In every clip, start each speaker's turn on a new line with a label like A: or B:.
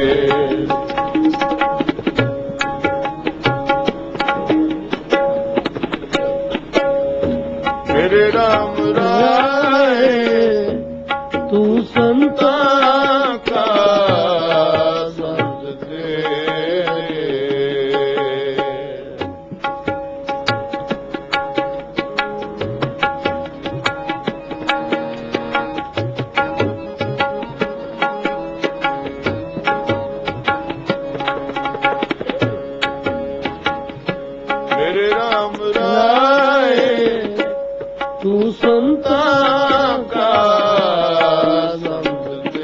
A: Yeah. ਮੇਰੇ ਰਾਮ
B: ਤੂੰ ਸੰਤਾ
A: ਕਾ ਸੰਤ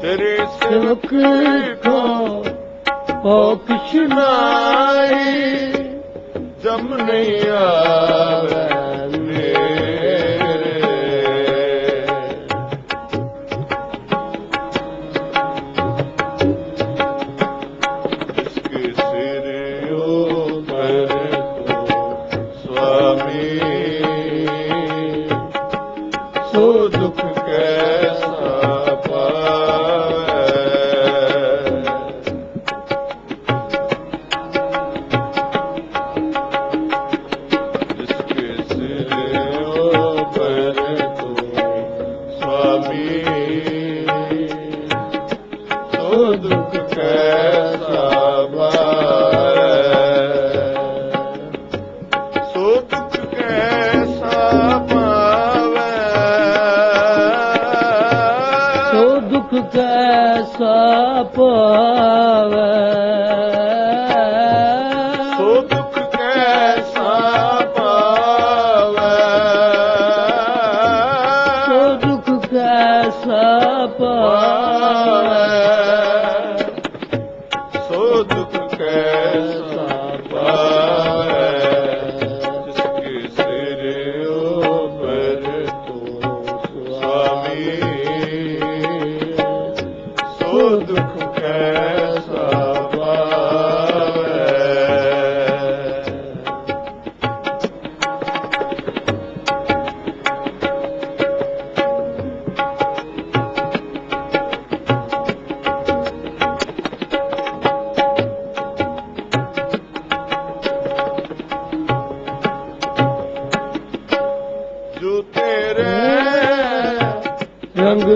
A: ਤੇਰੇ
B: ਸਿਵਕ
A: ਸੇਵਕ
B: ਕੋ ਓ ਕਿਸ਼ਨਾਈ
A: ਜਮ ਨਹੀਂ ਆਵੇ। ਸੋ ਦੁਖ ਕੈਸਾ ਪਾਵੇ?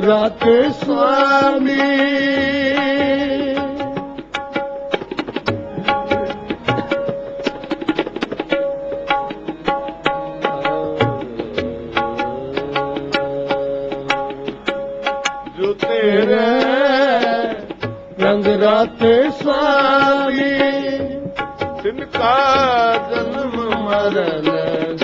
B: ਰਾਤੇ
A: ਸੁਆਮੀ ਜੋ ਤੇਰੇ
B: ਰੰਗ ਰਾਤੇ
A: ਸੁਆਮੀ ਤਿਨ ਕਾ ਜਨਮ ਮਰਨ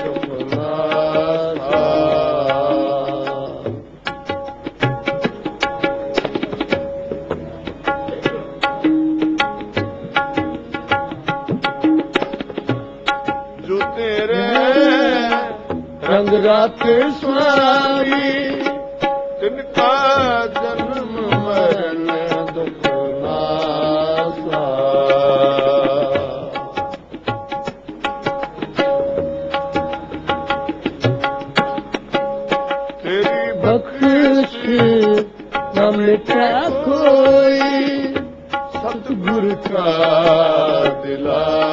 B: ਰਾਤੇ
A: ਸੁਆਮੀ ਤਿਨ ਕਾ ਜਨਮ ਮਰਨ ਦੁਖ ਨਾਸਾ ਤੇਰੀ
B: ਬਖਸ਼ ਨਾ ਮਿਟਾ ਕੋਈ,
A: ਸਤਿਗੁਰ ਕਾ ਦਿਲਾਸਾ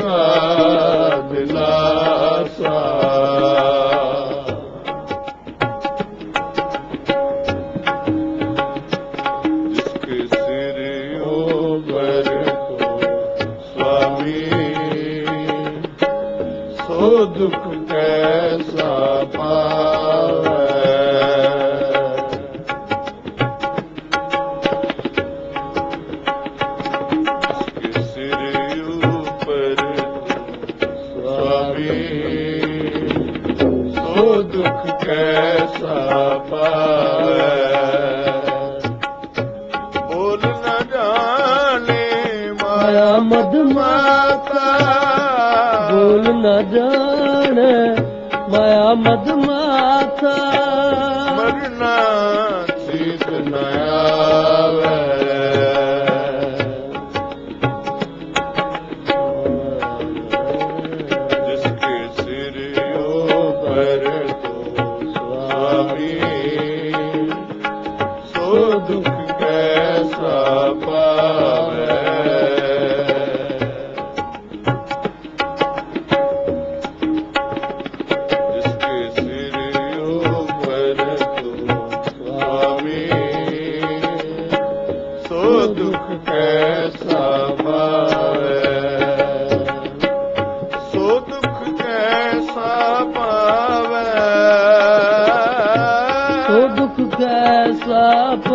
A: ਕਾ ਦਿਲਾਸਾ
B: दुख कैसा
A: पा ਮਦ
B: ਮਾਤਾ
A: ਬੋਲ ਨਾ ਜਾਣ ਮਾਇਆ ਮਦ ਮਾਤਾ।
B: up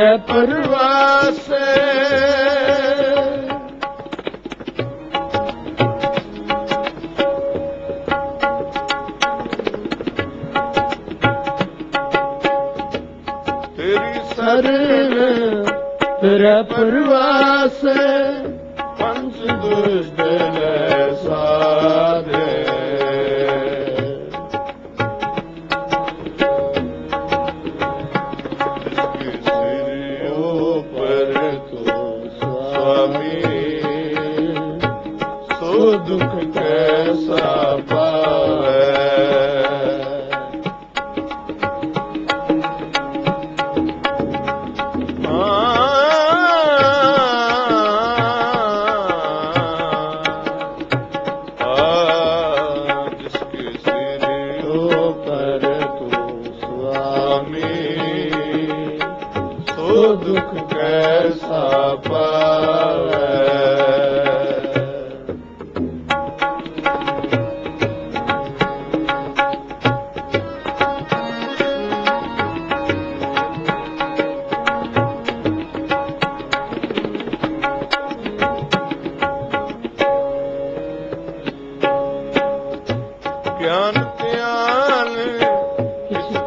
B: ਜੈਪੁਰ ਵਾਸੇ ਤੇਰੀ
A: ਸਰਨ ਤੇਰਾ
B: ਪਰਵਾਸ। ਪੰਜ
A: ਦੁਰਜ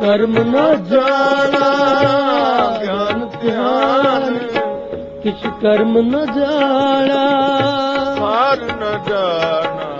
A: ਕਰਮ ਨਾ
B: ਜਾਣਾ।
A: ਕਿਛ ਕਰਮ ਨ ਜਾਣਾ।
B: ਸਾਰ ਨ ਜਾਣਾ।